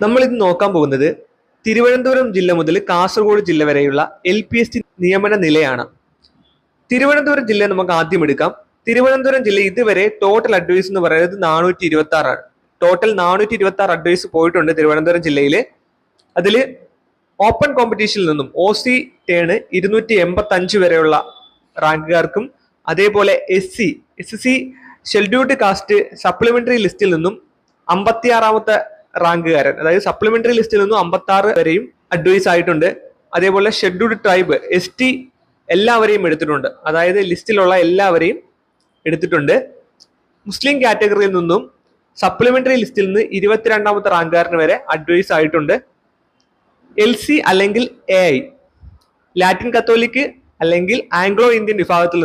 നമ്മൾ ഇത് നോക്കാൻ പോകുന്നത് തിരുവനന്തപുരം ജില്ല മുതൽ കാസർഗോഡ് ജില്ല വരെയുള്ള എൽ പി എസ് ടി നിയമന നിലയാണ്. തിരുവനന്തപുരം ജില്ല നമുക്ക് ആദ്യം എടുക്കാം. തിരുവനന്തപുരം ജില്ല ഇതുവരെ ടോട്ടൽ അഡ്വൈസ് എന്ന് പറയുന്നത് നാനൂറ്റി ഇരുപത്തി ആറാണ് ടോട്ടൽ നാനൂറ്റി ഇരുപത്തി ആറ് അഡ്വൈസ് പോയിട്ടുണ്ട് തിരുവനന്തപുരം ജില്ലയിൽ അതിൽ ഓപ്പൺ കോമ്പറ്റീഷനിൽ നിന്നും ഒ സി ടേണ് ഇരുന്നൂറ്റി എൺപത്തി അഞ്ച് വരെയുള്ള റാങ്കുകാർക്കും അതേപോലെ S C S C scheduled caste supplementary ലിസ്റ്റിൽ നിന്നും അമ്പത്തിയാറാമത്തെ റാങ്കുകാരൻ. അതായത് സപ്ലിമെന്ററി ലിസ്റ്റിൽ നിന്നും അമ്പത്തി ആറ് വരെയും അഡ്വൈസ് ആയിട്ടുണ്ട്. അതേപോലെ ഷെഡ്യൂൾഡ് ട്രൈബ് എസ് ടി എല്ലാവരെയും എടുത്തിട്ടുണ്ട്. അതായത് ലിസ്റ്റിലുള്ള എല്ലാവരെയും എടുത്തിട്ടുണ്ട്. മുസ്ലിം കാറ്റഗറിയിൽ നിന്നും സപ്ലിമെന്ററി ലിസ്റ്റിൽ നിന്ന് ഇരുപത്തിരണ്ടാമത്തെ റാങ്കുകാരന് വരെ അഡ്വൈസ് ആയിട്ടുണ്ട്. എൽ സി അല്ലെങ്കിൽ എ ഐ ലാറ്റിൻ കത്തോലിക്ക് അല്ലെങ്കിൽ ആംഗ്ലോ ഇന്ത്യൻ വിഭാഗത്തിൽ